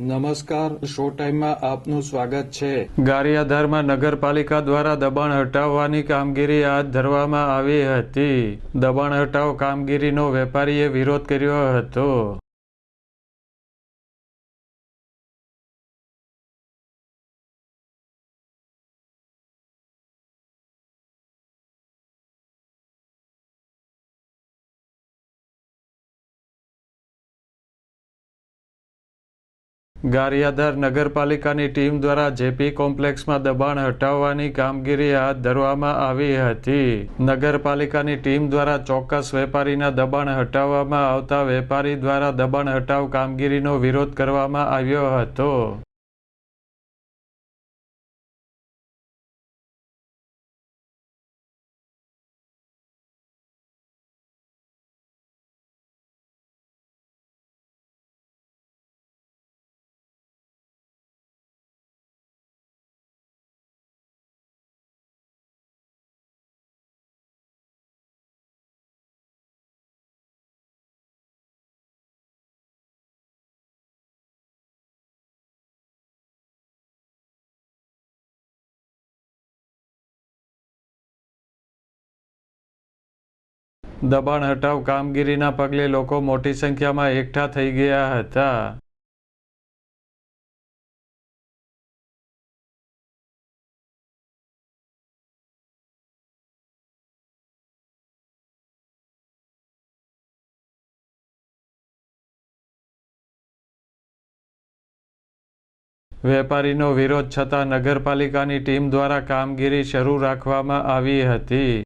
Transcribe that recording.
નમસ્કાર, શો ટાઈમમાં આપનું સ્વાગત છે. ગારિયાધારમાં નગરપાલિકા દ્વારા દબાણ હટાવવાની કામગીરી હાથ ધરવામાં આવી હતી. દબાણ હટાવ કામગીરીનો વેપારીએ વિરોધ કર્યો હતો. ગારિયાધાર નગરપાલિકાની ટીમ દ્વારા જેપી કોમ્પ્લેક્સમાં દબાણ હટાવવાની કામગીરી હાથ ધરવામાં આવી હતી. નગરપાલિકાની ટીમ દ્વારા ચોક્કસ વેપારીના દબાણ હટાવવામાં આવતા વેપારી દ્વારા દબાણ હટાવ કામગીરીનો વિરોધ કરવામાં આવ્યો હતો. દબાણ હટાવ કામગીરીના પગલે લોકો મોટી સંખ્યામાં એકઠા થઈ ગયા હતા. વેપારીનો વિરોધ છતાં નગરપાલિકાની ટીમ દ્વારા કામગીરી શરૂ રાખવામાં આવી હતી.